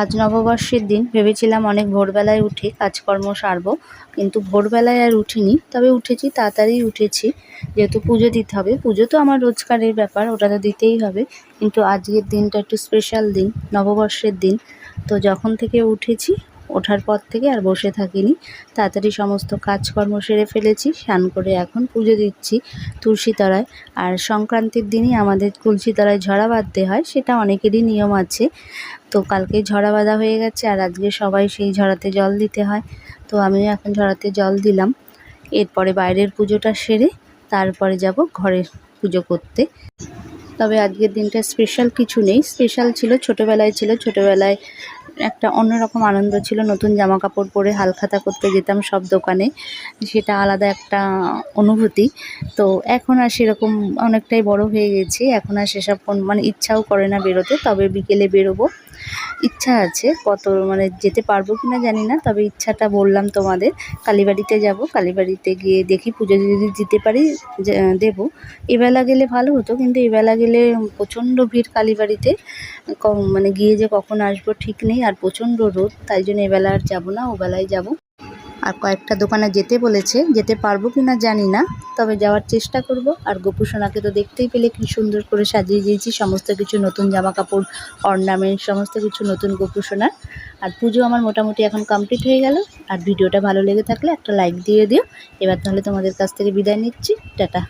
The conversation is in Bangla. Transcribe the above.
আজ নববর্ষের দিন ভেবেছিলাম অনেক ভোরবেলায় উঠে কাজকর্ম সারবো, কিন্তু ভোরবেলায় আর উঠিনি। তবে উঠেছি, তাড়াতাড়ি উঠেছি। যেহেতু পুজো দিতে হবে, পুজো তো আমার রোজগারের ব্যাপার, ওটা তো দিতেই হবে। কিন্তু আজকের দিনটা একটু স্পেশাল দিন, নববর্ষের দিন। তো যখন থেকে উঠেছি ওঠার পর থেকে আর বসে থাকিনি। তাড়াতাড়ি সমস্ত কাজকর্ম সেরে ফেলেছি। স্নান করে এখন পুজো দিচ্ছি তুলসীতলায়। আর সংক্রান্তির দিনই আমাদের তুলসীতলায় ঝরা বাঁধতে হয়, সেটা অনেকেরই নিয়ম আছে। তো কালকে ঝরা বাঁধা হয়ে গেছে, আর আজকে সবাই সেই ঝরাতে জল দিতে হয়। তো আমিও এখন ঝরাতে জল দিলাম। এরপরে বাইরের পুজোটা সেরে তারপরে যাব ঘরের পুজো করতে। তবে আজকের দিনটা স্পেশাল কিছু নেই। স্পেশাল ছিল ছোটোবেলায় ছিল ছোটোবেলায় একটা অন্যরকম আনন্দ ছিল। নতুন জামা কাপড় পরে হালখাতা করতে যেতাম সব দোকানে। সেটা আলাদা একটা অনুভূতি। তো এখন আর সেরকম অনেকটাই বড় হয়ে গেছি। এখন আর সেসব মানে ইচ্ছাও করে না বেরোতে। তবে বিকেলে বেরোবো। ইচ্ছা আছে, কত মানে যেতে পারব কি না জানি না, তবে ইচ্ছাটা বললাম তোমাদের, কালীবাড়িতে যাব, কালীবাড়িতে গিয়ে দেখি পুজো যদি দিতে পারি দেব। এবেলা গেলে ভালো হতো, কিন্তু এবেলা গেলে প্রচণ্ড ভিড় কালীবাড়িতে মানে গিয়ে যে কখন আসব ঠিক নেই, আর প্রচণ্ড রোদ, তাই জন্য এবেলা আর যাব না, ওবেলায় যাব। আর কয়েকটা দোকানে যেতে বলেছে, যেতে পারব কি না জানি না, তবে যাওয়ার চেষ্টা করব। আর গোপুসোনাকে তো দেখতেই পেলে কি সুন্দর করে সাজিয়ে দিয়েছি, সমস্ত কিছু নতুন জামা কাপড় অর্নামেন্ট সমস্ত কিছু নতুন গোপুসোনার। আর পুজো আমার মোটামুটি এখন কমপ্লিট হয়ে গেল। আর ভিডিওটা ভালো লেগে থাকলে একটা লাইক দিয়ে দিও। এবার তাহলে তোমাদের কাছ থেকে বিদায় নিচ্ছি। টাটা।